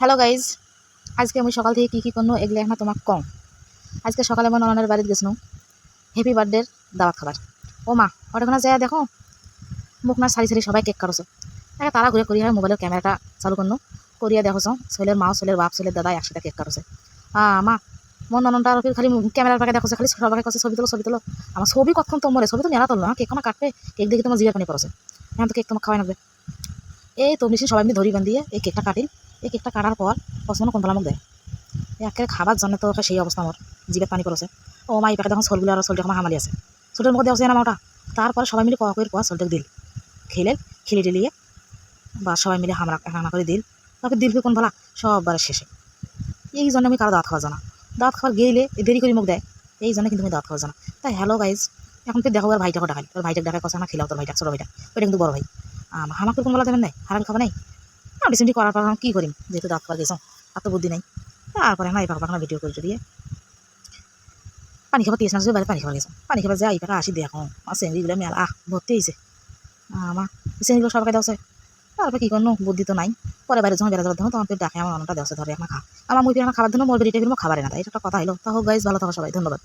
Hello guys আজকে আমি সকাল থেকে কী কী করব এগুলো এখন তোমার কম আজকে সকালে আমার ননানের বাড়িতে গেছিলাম হ্যাপি বার্থডের দাওয়াত খাবার। ও মা ওটাখানে যায় দেখো। মুখ না সারি সারি সবাই কেক কাটছে। একে তারা ঘুরে করিয়া মোবাইলের ক্যামেরাটা চালু করল করিয়া দেখো ছেলের মা, ছেলের বাপ, ছেলের দাদা একসাথে কেক কাটছে। আ, মা মন নননটা আর খালি ক্যামেরার পাকে দেখো খালি সবাই কাছে ছবি তোলো ছবি তোলো। আমার ছবি কতক্ষণ তোমার ছবি তো মেলা তোলো না, কেক কাটবে। কেক দেখে তোমার জিভে পানি পড়ছে এখন তো কেক তোমার খাওয়াই নেবে এই তো মিশিয়ে সবাই মিলে ধরি দিয়ে এই কেকটা কাটিল। এই কেকটা কাটার পর পছন্দ কোন মুখ দেয় একের খাবার জন্য তো সেই অবস্থা আমার জিভে পানি পড়ছে ও মা এই পাকে দেখুন সোলগুলো আর সোলটা আমার হামালি আছে। সোলটার মধ্যে দেওয়া না ওটা? তারপরে সবাই মিলে কয়া করে কোয়া সোলটাকে দিল। খেলেন খেলে টেলিয়ে বা সবাই মিলে হামরা হামা করে দিল। তারপর দিল কোন ভালা? সববারের শেষে। এই জন্য আমি কারও দাঁত খাওয়া জানা। দাঁত খাওয়ার গেলে দেরি করে মুখ দেয় এই জন্য কিন্তু আমি দাঁত খাওয়া জানা। তাই হ্যালো গাইজ, এখন তুই দেখো আর ভাইটাকে ডাকাই তোর ভাইটাকে ডাকাই কথা না, খেলাও তোর ভাইটা ছোটো ভাইটা ওইটা কিন্তু বড় ভাই। আমাকে কোন বলা দেবেন নাই, হারাম খাবে নাই। আমি ডিসেন্টি করার পর কী করিম যেহেতু দাঁত খাওয়া গেছো আর তো বুদ্ধি নাই। তারপরে না এই পাকা পাকা ভিডিও করে দিয়ে পানি খাবার দিয়েছে না বাইরে পানি খাবার গেছো পানি খাবার যাই পাকা আসি দেখো আর চেংড়িগুলো মেলা, আহ ভর্তি হয়েছে আমার চেংড়িগুলো সবাইকে দেওয়া তারপরে কী করনো বুদ্ধি তো নাই। পরে বাইরে যখন বেড়া যাবার তখন তখন ডাকে আমার অন্যটা দেওয়া ধরে আমার খা আমার মুই আমার খাবার জন্য মোর বেরিয়ে খাবারে না এটা একটা কথা হলো তা হোক গাইজ ভালো থাকো সবাই, ধন্যবাদ।